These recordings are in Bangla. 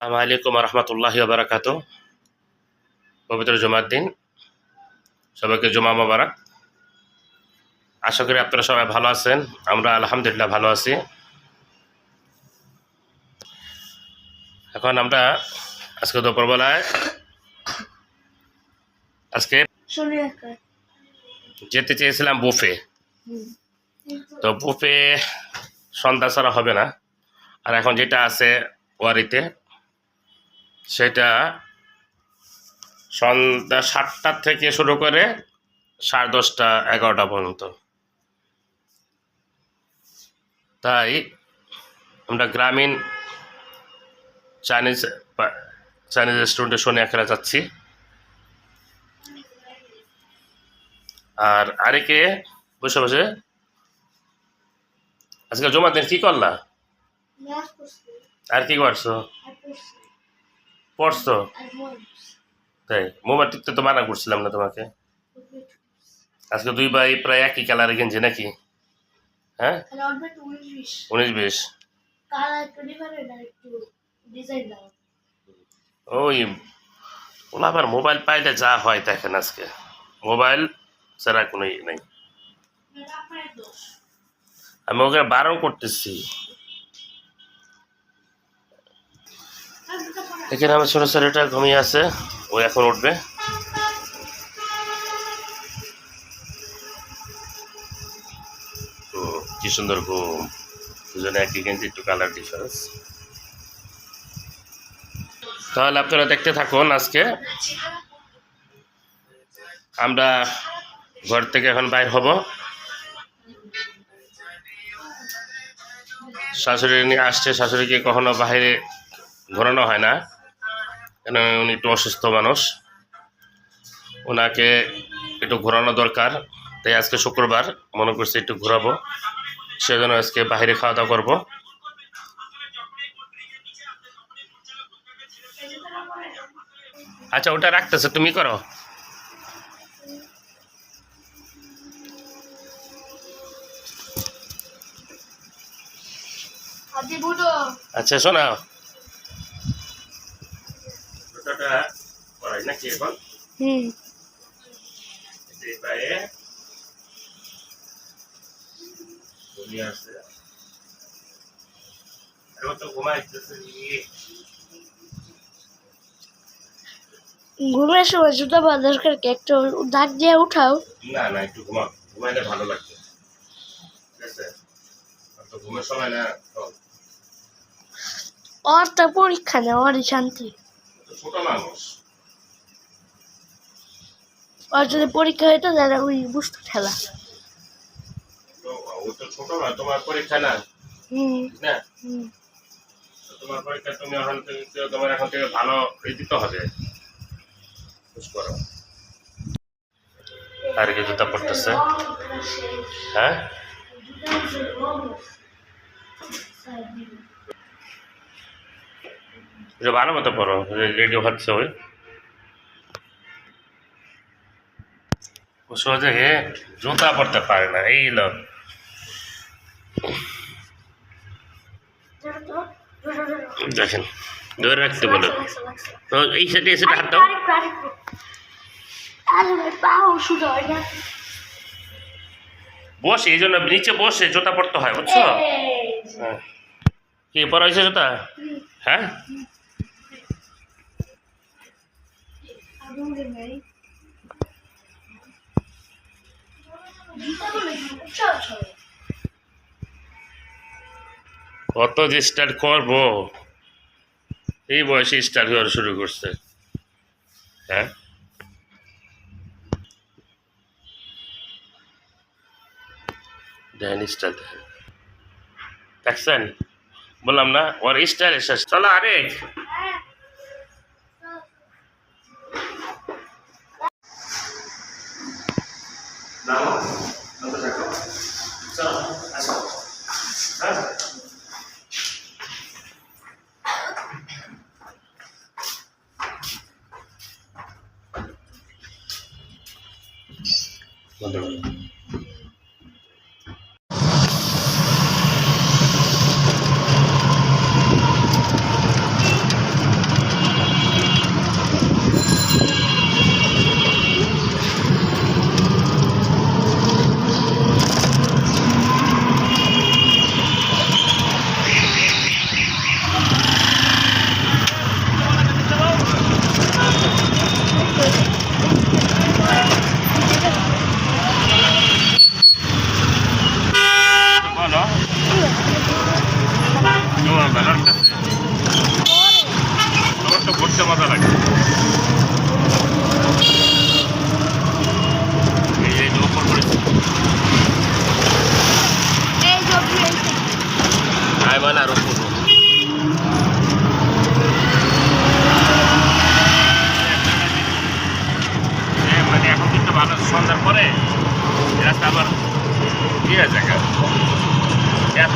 আসসালামু আলাইকুম রহমতুল্লাহ বারাকাত পবিত্র জুমার দিন। সবাইকে জুমা মোবারক। আশা করি আপনারা সবাই ভালো আছেন। আমরা আলহামদুলিল্লাহ ভালো আছি। এখন আমরা আজকে দুপুরবেলায় আজকে যেতে চেয়েছিলাম বুফে। তো বুফে সন্ধ্যা ছাড়া হবে না। আর এখন যেটা আছে ওয়ারিতে সেটা সন্ধ্যা সাতটার থেকে শুরু করে সাড়ে দশটা এগারোটা পর্যন্ত। তাই আমরা গ্রামীণ চাইনিজ চাইনিজ রেস্টুরেন্টে সোনিয়া খেলা যাচ্ছি। আর আরেকে বসে বসে। আজকে জমা দিন কি করলা? আর কি করছি? পড়ছো? তাই মোবাইল টিপতে তো মানা করছিলাম না তোমাকে। আজকে দুই ভাই প্রায় একই কালারে গেঞ্জি নাকি? হ্যাঁ? উনিশ বিশ। ওই ওলা আবার মোবাইল পাইলে যা হয় দেখেন আজকে। মোবাইল ছাড়া কোনো নেই। আমি ওকে বারণ করতেছি। এখানে আমার ছোট ছেলেটা ঘুমিয়ে আছে। ও এখন উঠবে। কি সুন্দর ঘুম। দুজনে একই গেঞ্জি একটু কালার ডিফারেন্স তাহলে আপনারা দেখতে থাকুন আজকে। আমরা ঘর থেকে এখন বাইর হব। শাশুড়ি নিয়ে আসছে। শাশুড়িকে কখনো বাইরে ঘোরানো হয় না। কেন উনি একটু অসুস্থ মানুষ। ওনাকে একটু ঘোরানো দরকার। তাই আজকে শুক্রবার মনে করছি একটু ঘোরাবো। সেজন্য আজকে বাইরে খাওয়া দাওয়া করব। আচ্ছা ওটা রাখতেছে তুমি করো। আচ্ছা শোনা ওটাটা করাই নাকি এখন হুম পায়ে ঘুমিয়ে আসছে এখন তো ঘুমাইতেছে। ঘুমের সময় জুতো বা দরকার কি একটু দাগ দিয়ে উঠাও না না একটু ঘুমা ঘুমাইলে ভালো লাগবে ঠিক আছে তো ঘুমের সময় না তো পরীক্ষা নেওয়ারই শান্তি ছোট মানুষ ওর যদি পরীক্ষা হইতো তাহলে ওই বুঝতো খেলা তো ও তো ছোট না তোমার পরীক্ষা না? না? তোমার পরীক্ষা তুমি এখন থেকে তোমার এখন থেকে ভালো দিতে হবে। বুঝ করো। আর কি জুতা পড়তেছে হ্যাঁ? যে ভালো মতো পড়ো রেডিও হচ্ছে ওই। ও সহজে হে জুতা পড়তে পারে না এই লোক দেখেন ধরে রাখতে বলো। তো এই সাইডে এসে হাত দাও। বসে এই জন্য নিচে বসে জুতা পড়তে হয় বুঝছ? হ্যাঁ। কি পরা হয়েছে জুতা? হ্যাঁ? কত যে স্টার্ট করব? এই বয়সে স্টার্ট করা শুরু করছে। হ্যাঁ? দেখেন স্টার দেখছেন? বললাম না, ওর স্টার এসে চলো আরে Não? আয় মানে আর উপর মানে এখন কিন্তু ভালো সন্ধ্যার পরে রাস্তা আবার ইয়ে জায়গা এত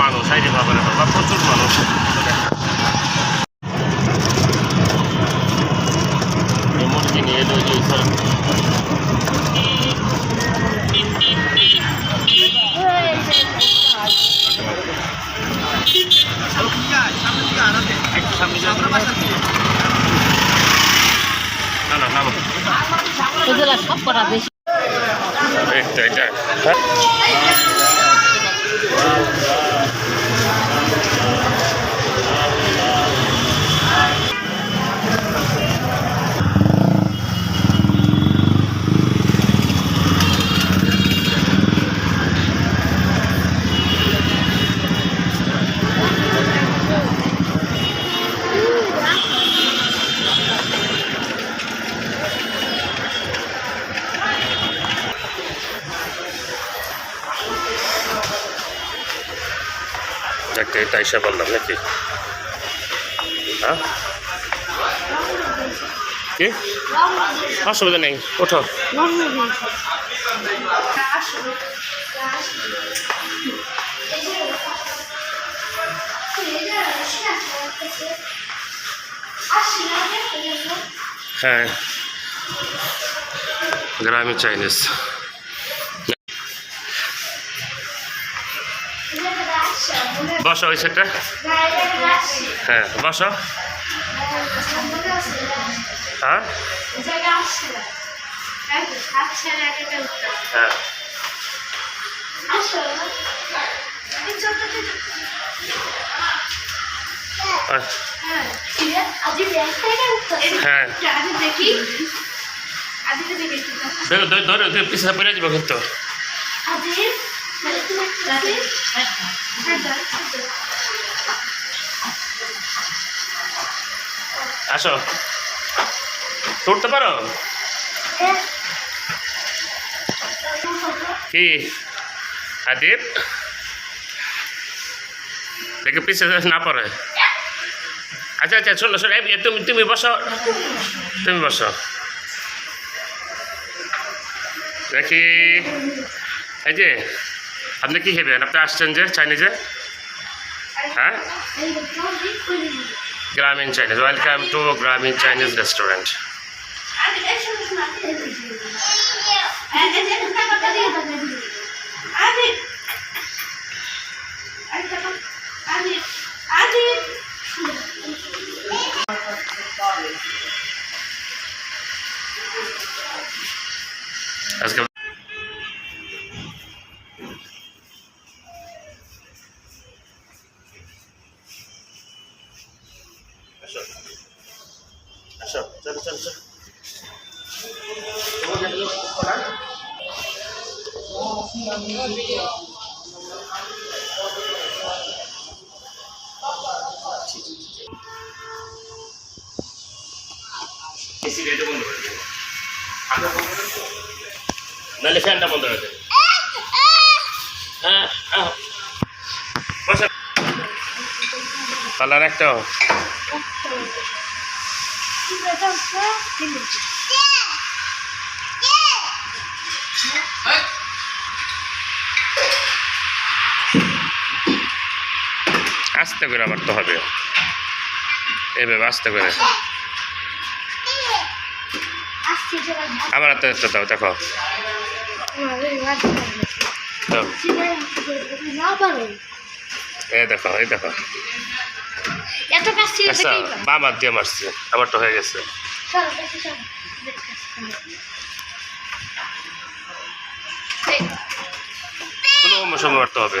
মানুষ সাইডে পাবে না বা প্রচুর মানুষ। মুরগি নিয়ে এলো সব করা বেশি তো এটা হ্যাঁ। একটা এটা এসে বললাম নাকি? হ্যাঁ? কি? অসুবিধা নেই ওঠো। হ্যাঁ। গ্রামে চাইনিজ। বসো ওই সেটটা হ্যাঁ বসো। হ্যাঁ? হ্যাঁ। দেখি। ধরো পিছনে পড়ে যাব কিন্তু। আসো। তুলতে পারো? কি? আদিপ দেখে পিছিয়ে যাস না পড়ে আচ্ছা আচ্ছা শোনো শোনো তুমি তুমি বসো। তুমি বসো। দেখি। এই যে আপনি কি খেবেন? আপনি আসছেন যে চাইনিজে? হ্যাঁ? Grameen Chinese. Welcome to Grameen Chinese restaurant আজকে এসি রেটে বন্ধ করে দেবো নাহলে ফ্যানটা বন্ধ হ্যাঁ হ্যাঁ কালার একটা আস্তে করে আবার তো হবে। এভাবে আস্তে করে। আবার আস্তে এত দাও দেখো। এই দেখো এই দেখো। আচ্ছা বাম হাত দিয়ে মারছে আমার তো হয়ে গেছে। কোনো মারতে হবে।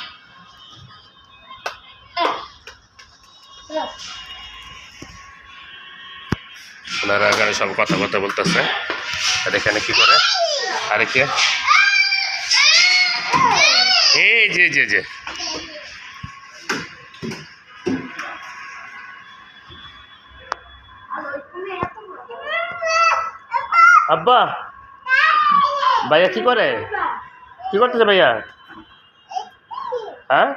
ওনারা গাড়ি সব কথা কথা বলতেছে। আর এখানে কি করে? আরে কে? এই যে যে যে। আব্বা, ভাইয়া কি করে? কি করতেছে ভাইয়া? হ্যাঁ?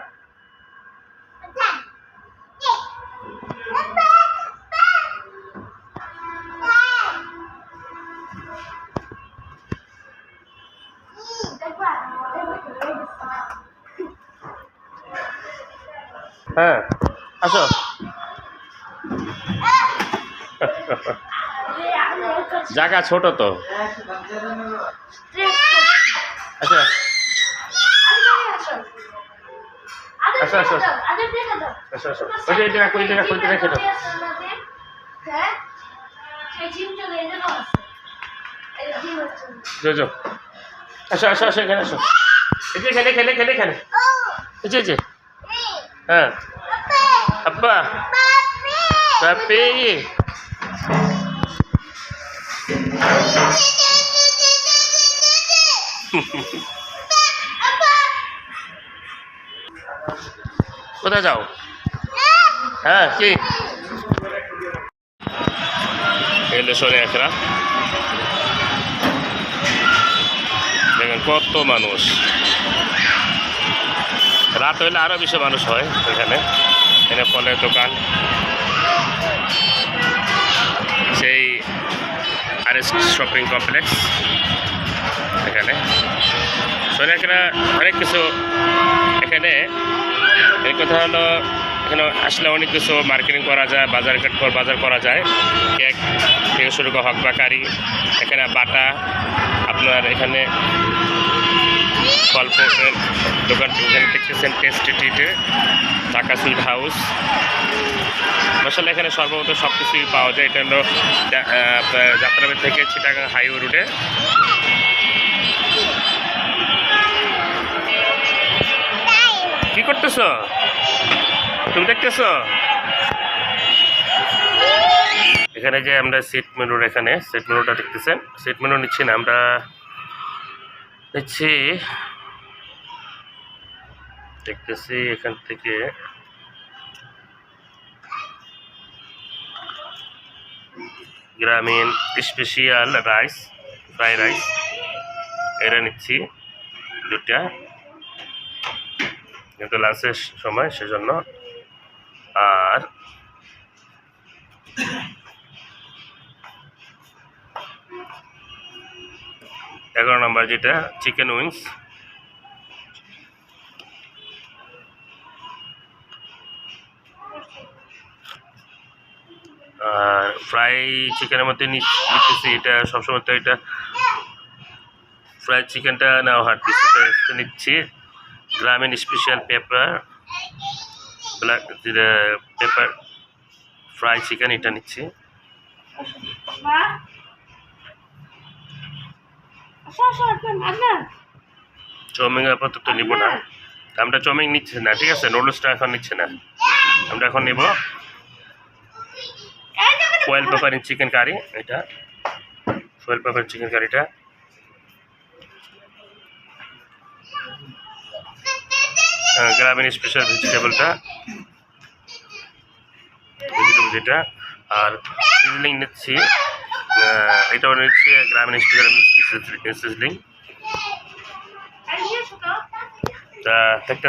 হ্যাঁ আসো। জায়গা ছোট তো। আচ্ছা। আচ্ছা, আচ্ছা। আসো। আসো ওইটা এটা রাখো এটা রাখো এটা রেখে দাও যাও যাও আসো আসো আসো এখানে আসো। যে এখানে এখানে এখানে এই যে এই যে। হ্যাঁ আব্বা পাপি কোথায় যাও হ্যাঁ কি এলে সরে একরা দেখেন কত মানুষ রাত হইলে আরও বেশি মানুষ হয় এখানে। এখানে ফলের দোকান, সেই আর এস শপিং কমপ্লেক্স এখানে। এখানে অনেক কিছু এখানে। এই কথা হলো, এখানে আসলে অনেক কিছু মার্কেটিং করা যায়, বাজার কর- বাজার করা যায়। কেক থেকে শুরু করে হক বাকারি, এখানে বাটা, আপনার এখানে ফ্রুটের দোকান এখানে দেখতেছেন টেস্টি টিটে ঢাকা সুইট হাউস মশালা এখানে সর্বমত সব কিছুই পাওয়া যায়। এটা হলো যা- আহ, যাত্রাবাড়ি থেকে চিটাগাং হাইওয়ে রুটে কি করতেছ? তুমি দেখতেছ? এখানে যে আমরা সিট মেনুর এখানে সিট মেনুটা দেখতেছেন। সিট মেনু নিচ্ছি না আমরা নিচ্ছি দেখতেছি এখান থেকে। গ্রামীণ স্পেশাল রাইস ফ্রাই রাইস এটা নিচ্ছি দুটা। কিন্তু লাঞ্চের সময়, সেজন্য। আর এগারো নম্বর যেটা চিকেন উইংস আর ফ্রাই চিকেনের মধ্যে নিতেছি এটা সবসময় তো এটা ফ্রাই চিকেনটা নেওয়া হার্ড পিস নিচ্ছি। Grameen special pepper black pepper fry chicken এটা নিচ্ছি। চাউমিন আপাতত নিব না। আমরা চাউমিন নিচ্ছি না, ঠিক আছে? নুডলসটা এখন নিচ্ছে না। আমরা এখন নিব। ফয়েল পেপার চিকেন কারি এটা ফয়েল পেপার চিকেন কারিটা গ্রামীণ স্পেশাল ভেজিটেবলটা ভেজিটেবল যেটা আর সিজলিং নিচ্ছি আহ, এটাও নিচ্ছি গ্রামীণ স্পেশাল সিজলিং তা দেখতে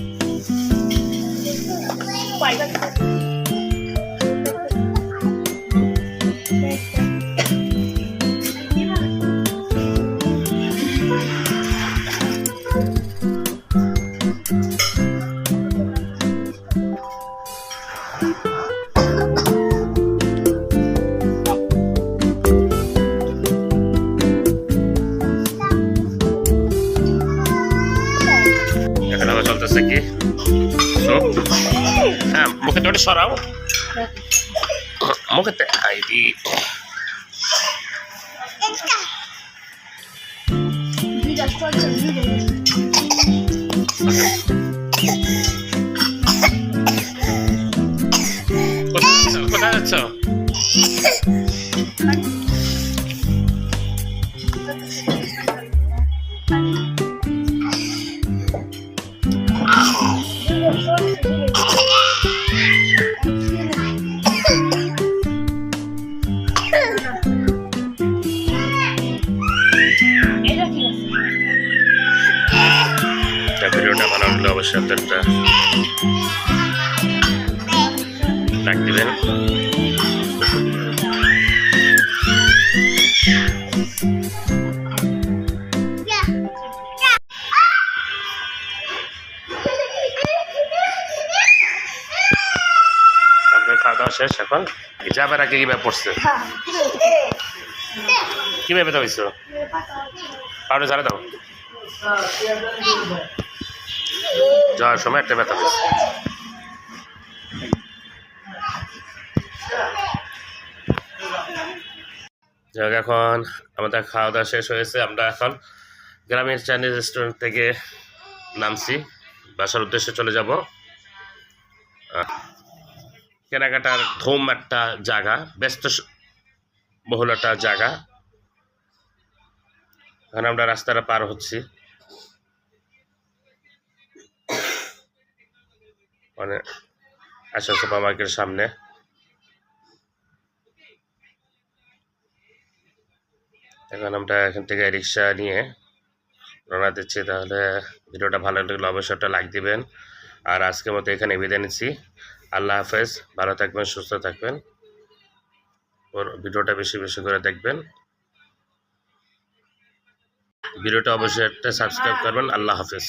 vai. Caramba, solta. ওটা সরাও মুখে তে- আই দি কোথায় যাচ্ছ? কোথায় যাচ্ছ ভিডিওটা ভালো লাগলে অবশ্যই আপনারটা লাইক দিবেন? এখন? যাবার আগে কীভাবে পড়ছে? কীভাবে ব্যথা হয়েছে? পাউডার ঝাড়ে দাও। যাওয়ার সময় একটা ব্যথা হয়েছে। যাই এখন আমাদের খাওয়া দাওয়া শেষ হয়েছে। আমরা এখন গ্রামের চাইনিজ রেস্টুরেন্ট থেকে নামছি। বাসার উদ্দেশ্যে চলে যাব। কেনাকাটার ধুম একটা জায়গা, ব্যস্ত বহুল একটা জায়গা। এখন আমরা রাস্তাটা পার হচ্ছি। মানে আসা সুপার মার্কেটের সামনে। এখন আমরা এখান থেকে রিক্সা নিয়ে রওনা দিচ্ছি, তাহলে ভিডিওটা ভালো লাগলে অবশ্যই একটা লাইক দিবেন। আর আজকের মতো এখানে বিদায় নিচ্ছি। আল্লাহ হাফেজ, ভালো থাকবেন, সুস্থ থাকবেন। ওর ভিডিওটা বেশি বেশি করে দেখবেন। ভিডিওটা অবশ্যই একটা সাবস্ক্রাইব করবেন। আল্লাহ হাফেজ।